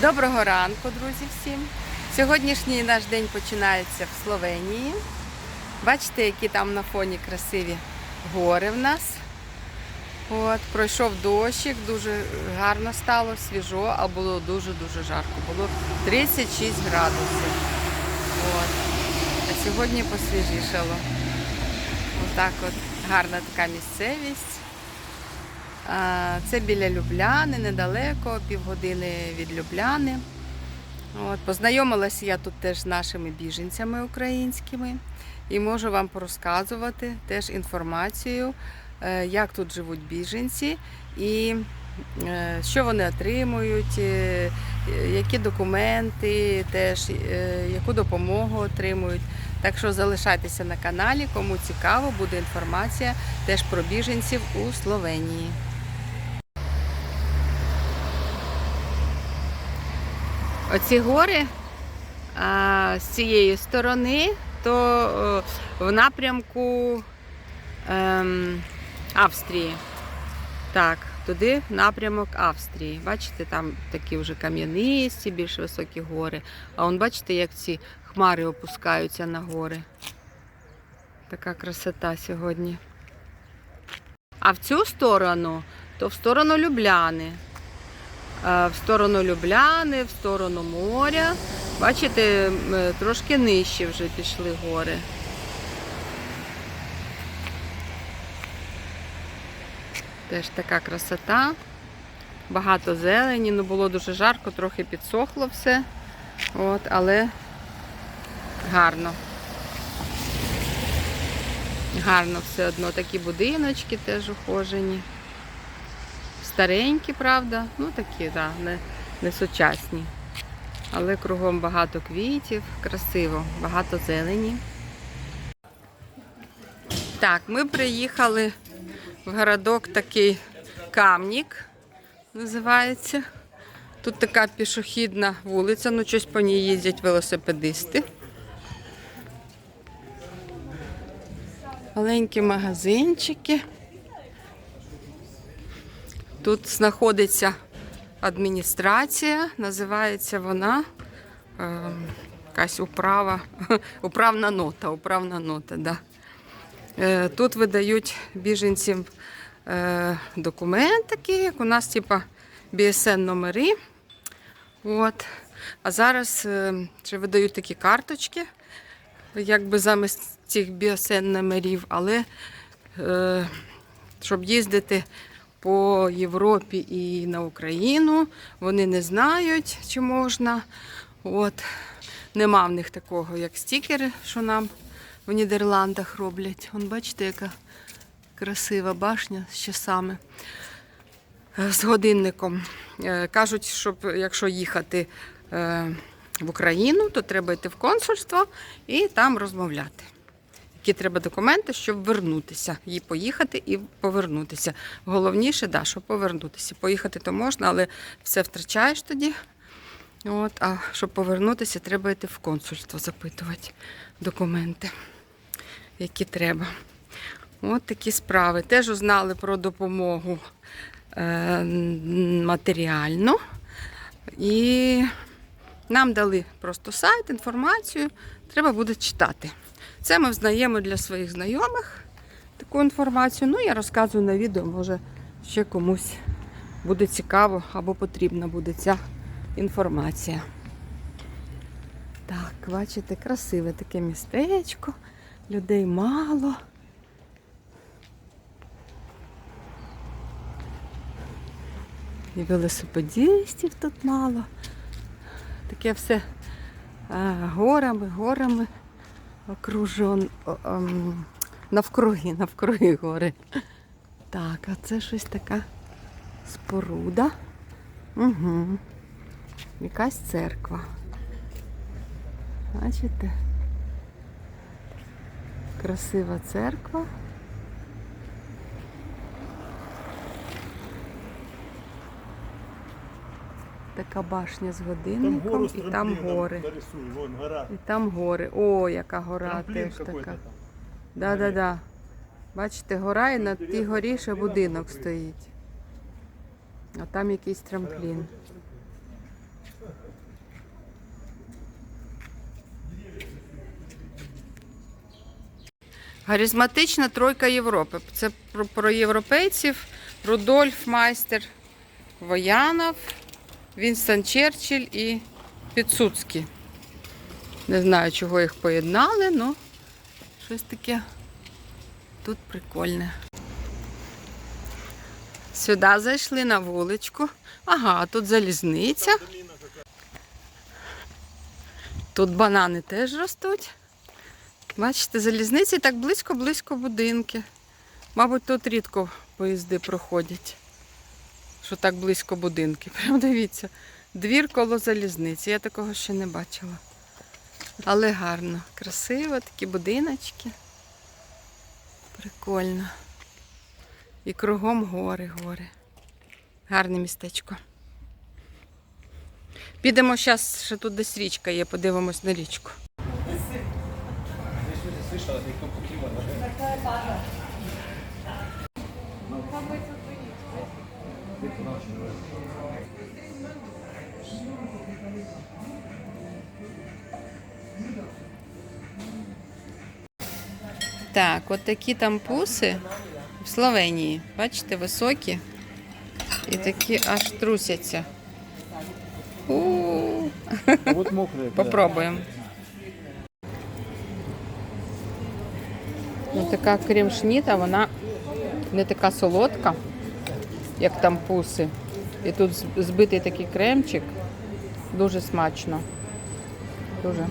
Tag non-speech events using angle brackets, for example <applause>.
Доброго ранку, друзі, всім. Сьогоднішній наш день починається в Словенії. Бачите, які там на фоні красиві гори в нас. От, пройшов дощик, дуже гарно стало, свіжо, а було дуже-дуже жарко. Було 36 градусів. От. А сьогодні посвіжішало. Отак от гарна така місцевість. Це біля Любляни, недалеко, півгодини від Любляни. От, познайомилася я тут теж з нашими біженцями українськими і можу вам порозказувати теж інформацію, е, як тут живуть біженці і е, що вони отримують, е, які документи, теж, яку допомогу отримують. Так що залишайтеся на каналі, кому цікаво, буде інформація теж про біженців у Словенії. Оці гори а, з цієї сторони, то в напрямку ем, Австрії. Так, туди напрямок Австрії. Бачите, там такі вже кам'янисті, більш високі гори. А он бачите, як ці хмари опускаються на гори. Така красота сьогодні. А в цю сторону, то в сторону Любляни. Е, в сторону Любляни, в сторону моря. Бачите, е, трошки нижче вже пішли гори. Теж така красота. Багато зелені, ну було дуже жарко, трохи підсохло все. От, але гарно. Гарно все одно. Такі будиночки теж ухожені. Старенькі, правда, ну такі, да, не, не сучасні. Але кругом багато квітів, красиво, багато зелені. Так, ми приїхали в городок такий Камнік, називається. Тут така пішохідна вулиця, ну щось по ній їздять велосипедисти. Маленькі магазинчики. Тут знаходиться адміністрація, називається вона е, якась управа, <laughs> управна нота, управна нота, да. Е, тут видають біженцям е, документ такий, як у нас, типа BSN номери. От. А зараз е, видають такі карточки, якби замість цих BSN номерів, але е, щоб їздити по Європі і на Україну. Вони не знають, чи можна. От. Нема в них такого, як стікери, що нам в Нідерландах роблять. Вон бачите, яка красива башня з часами. Е, З годинником. Е, Кажуть, щоб якщо їхати е, в Україну, то треба йти в консульство і там розмовляти які треба документи, щоб вернутися, і поїхати і повернутися. Головніше, да, щоб повернутися. Поїхати то можна, але все втрачаєш тоді. От, а щоб повернутися, треба йти в консульство запитувати документи, які треба. От такі справи. Теж узнали про допомогу е, матеріальну. І нам дали просто сайт, інформацію, треба буде читати. Це ми взнаємо для своїх знайомих таку інформацію. Ну, я розказую на відео, може ще комусь буде цікаво або потрібна буде ця інформація. Так, бачите, красиве таке містечко, людей мало. І велосипедистів тут мало. Таке все а, горами, горами окружен ем, навкруги, навкруги гори. Так, а це щось така споруда. Угу. Якась церква. Бачите? Красива церква. Така башня з годинником там і там гори. Нарисую, вон, гора. І там гори. О, яка гора Трамплін теж така. Да-да-да. Бачите, гора і на тій горі ще будинок стоїть. А там якийсь трамплін. Харизматична тройка Європи. Це про європейців, Рудольф Майстер Воянов. Вінстон Черчилль і Підсуцький. Не знаю, чого їх поєднали, але щось таке тут прикольне. Сюди зайшли на вуличку. Ага, тут залізниця. Тут банани теж ростуть. Бачите, залізниці так близько-близько будинки. Мабуть, тут рідко поїзди проходять. Що так близько будинки. <laughs> Прям дивіться. Двір коло залізниці. Я такого ще не бачила. Але гарно, красиво, такі будиночки. Прикольно. І кругом гори, гори. Гарне містечко. Підемо зараз, ще тут десь річка є, подивимось на річку. Так, от такі там пуси в Словенії. Бачите, високі. І такі аж трусяться. У, Вот мокрые. Попробуємо. Ну, така крем-шніта, вона не така солодка, як тампуси. І тут збитий такий кремчик. Дуже смачно. Дуже.